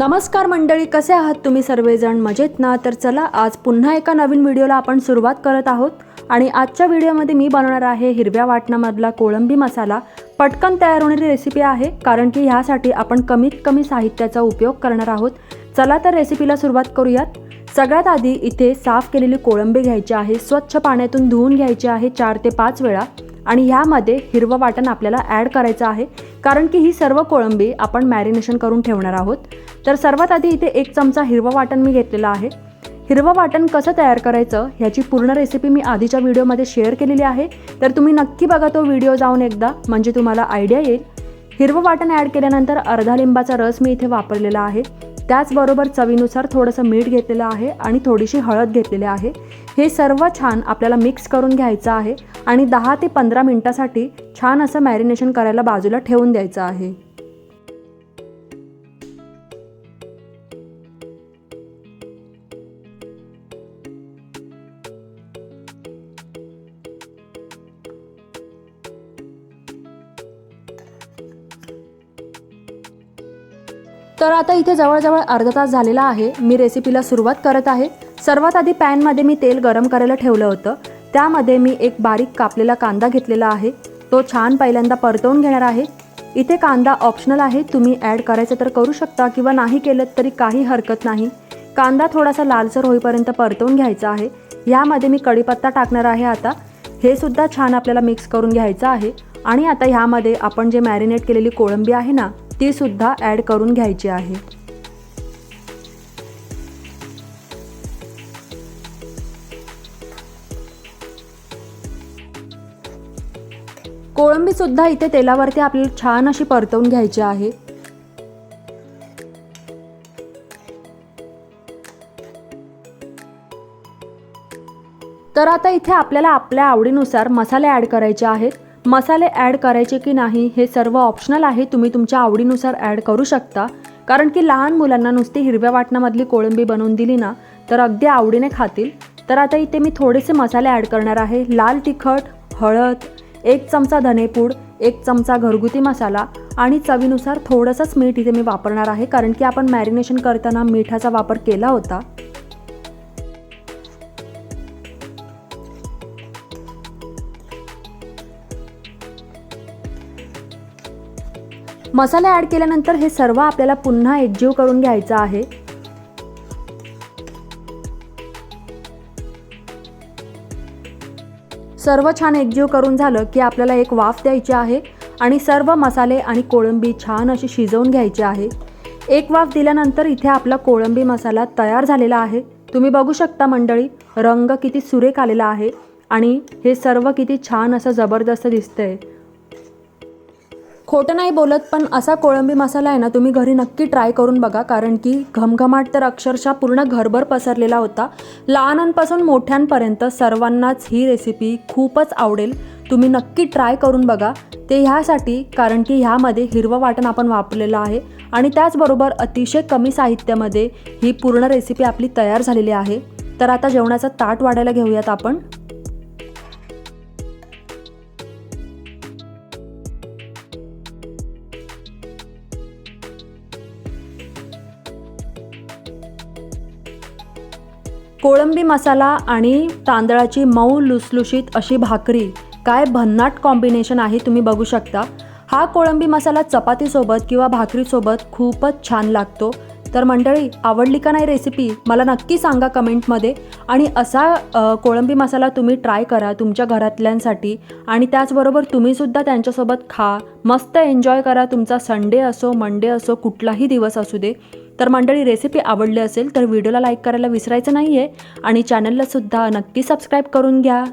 नमस्कार मंडळी कसे आहात तुम्ही सर्वजण? मजेत ना? तर चला आज पुन्हा एका नवीन व्हिडिओला आपण सुरुवात करत आहोत. आणि आजच्या व्हिडिओमध्ये मी बनवणार आहे हिरव्या वाटणामधला कोळंबी मसाला. पटकन तयार होणारी रेसिपी आहे कारण की ह्यासाठी आपण कमीत कमी साहित्याचा उपयोग करणार आहोत. चला तर रेसिपीला सुरुवात करूयात. सगळ्यात आधी इथे साफ केलेली कोळंबी घ्यायची आहे स्वच्छ पाण्यातून धुवून घ्यायची आहे चार ते पाच वेळा. आणि ह्यामध्ये हिरवं वाटण आपल्याला ॲड करायचं आहे. कारण की ही सर्व कोळंबी आपण मॅरिनेशन करून ठेवणार आहोत. तर सर्वात आधी इथे एक चमचा हिरवं वाटण मी घेतलेलं आहे. हिरवं वाटण कसं तयार करायचं ह्याची पूर्ण रेसिपी मी आधीच्या व्हिडिओमध्ये शेअर केलेली आहे. तर तुम्ही नक्की बघा तो व्हिडिओ जाऊन एकदा म्हणजे तुम्हाला आयडिया येईल. हिरवं वाटण ॲड केल्यानंतर अर्धा लिंबाचा रस मी इथे वापरलेला आहे. त्याचबरोबर चवीनुसार थोडंसं मीठ घेतलेलं आहे आणि थोडीशी हळद घेतलेली आहे. हे सर्व छान आपल्याला मिक्स करून घ्यायचं आहे आणि दहा ते पंधरा मिनटासाठी छान असं मॅरिनेशन करायला बाजूला ठेवून द्यायचं आहे. तर आता इथे जवळजवळ अर्धा तास झालेला आहे. मी रेसिपीला सुरुवात करत आहे. सर्वात आधी पॅनमध्ये मी तेल गरम करायला ठेवलं होतं. त्यामध्ये मी एक बारीक कापलेला कांदा घेतलेला आहे. तो छान पहिल्यांदा परतवून घेणार आहे. इथे कांदा ऑप्शनल आहे. तुम्ही ॲड करायचं तर करू शकता किंवा नाही केलं तरी काही हरकत नाही. कांदा थोडासा लालसर होईपर्यंत परतवून घ्यायचा आहे. यामध्ये मी कढीपत्ता टाकणार आहे आता. हे सुद्धा छान आपल्याला मिक्स करून घ्यायचं आहे. आणि आता ह्यामध्ये आपण जे मॅरिनेट केलेली कोळंबी आहे ना ती सुद्धा ॲड करून घ्यायची आहे. कोळंबी सुद्धा इथे तेलावरती आपल्याला छान अशी परतवून घ्यायची आहे. तर आता इथे आपल्याला आपल्या आवडीनुसार मसाले ॲड करायचे आहेत. मसाले ॲड करायचे की नाही हे सर्व ऑप्शनल आहे. तुम्ही तुमच्या आवडीनुसार ॲड करू शकता. कारण की लहान मुलांना नुसती हिरव्या वाटणामधली कोळंबी बनवून दिली ना तर अगदी आवडीने खातील. तर आता इथे मी थोडेसे मसाले ॲड करणार आहे. लाल तिखट हळद एक चमचा धनेपूड एक चमचा घरगुती मसाला आणि चवीनुसार थोडंसंच मीठ इथे मी वापरणार आहे. कारण की आपण मॅरिनेशन करताना मिठाचा वापर केला होता. मसाले ॲड केल्यानंतर हे सर्व आपल्याला पुन्हा एकजीव करून घ्यायचं आहे. सर्व छान एकजीव करून झालं की आपल्याला एक वाफ द्यायची आहे आणि सर्व मसाले आणि कोळंबी छान अशी शिजवून घ्यायची आहे. एक वाफ दिल्यानंतर इथे आपला कोळंबी मसाला तयार झालेला आहे. तुम्ही बघू शकता मंडळी रंग किती सुरेख आलेला आहे आणि हे सर्व किती छान असं जबरदस्त दिसतंय. खोटं नाही बोलत पण असा कोळंबी मसाला आहे ना तुम्ही घरी नक्की ट्राय करून बघा. कारण की घमघमाट तर अक्षरशः पूर्ण घरभर पसरलेला होता. लहानांपासून मोठ्यांपर्यंत सर्वांनाच ही रेसिपी खूपच आवडेल. तुम्ही नक्की ट्राय करून बघा. ते ह्यासाठी कारण की ह्यामध्ये हिरवं वाटण आपण वापरलेलं आहे. आणि त्याचबरोबर अतिशय कमी साहित्यामध्ये ही पूर्ण रेसिपी आपली तयार झालेली आहे. तर आता जेवणाचं ताट वाढायला घेऊयात आपण. कोळंबी मसाला आणि तांदळाची मऊ लुसलुशीत अशी भाकरी काय भन्नाट कॉम्बिनेशन आहे तुम्ही बघू शकता. हा कोळंबी मसाला चपातीसोबत किंवा भाकरीसोबत खूपच छान लागतो. तर मंडळी आवडली का नाही रेसिपी मला नक्की सांगा कमेंटमध्ये. आणि असा कोळंबी मसाला तुम्ही ट्राय करा तुमच्या घरातल्यांसाठी. आणि त्याचबरोबर तुम्हीसुद्धा त्यांच्यासोबत खा. मस्त एन्जॉय करा तुमचा संडे असो मंडे असो कुठलाही दिवस असू दे. तर मंडळी रेसिपी आवडली असेल तर व्हिडिओला लाईक करायला विसरायचं नाही आहे आणि चॅनलला सुद्धा नक्की सबस्क्राईब करून घ्या.